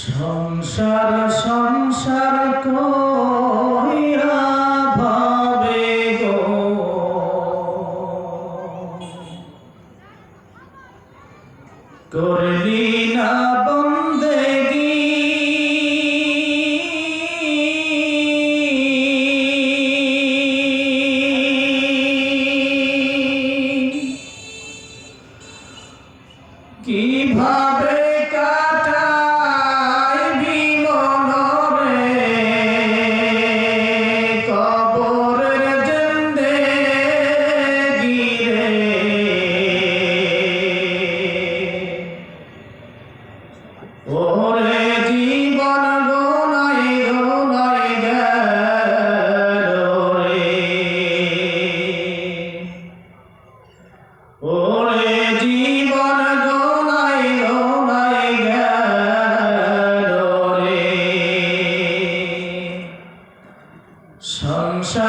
সংসার সংসার কইরা ভাবে গো। করলি না কীভাবে কা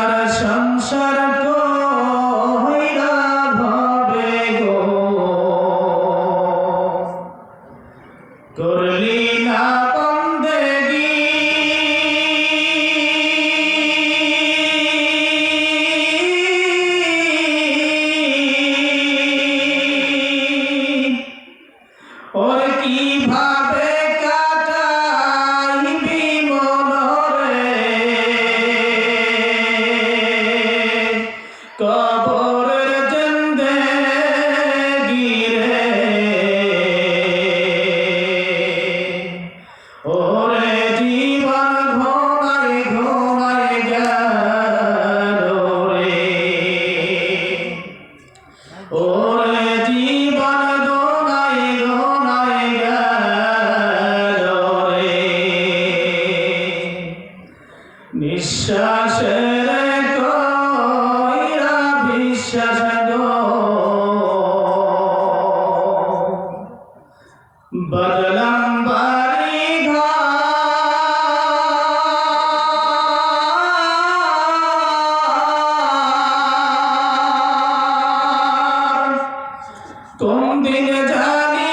সারা সংসার বদলাম বাড়ি ঘর। তুম দিন জানি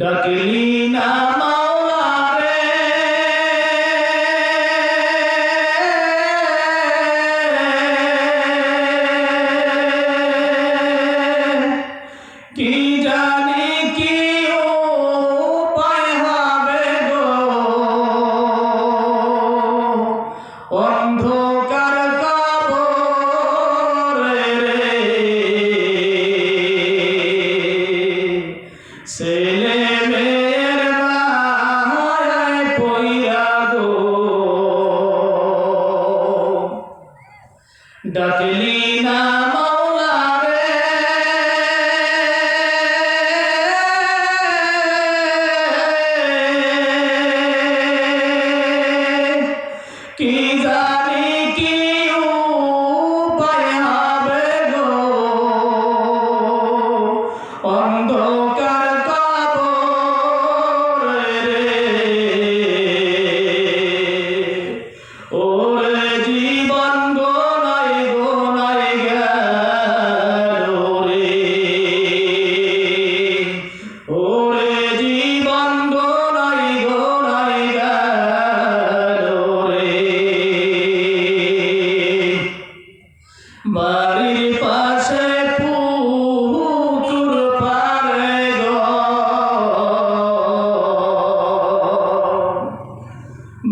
ডাকলি না মাওলারে। কি ডাকলি না মাওলা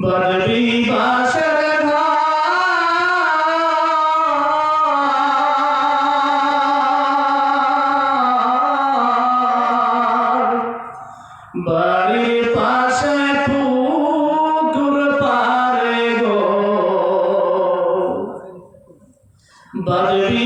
পড়বি বাসর বাড়ির পাশে পুকুর পারে গো। বাড়ি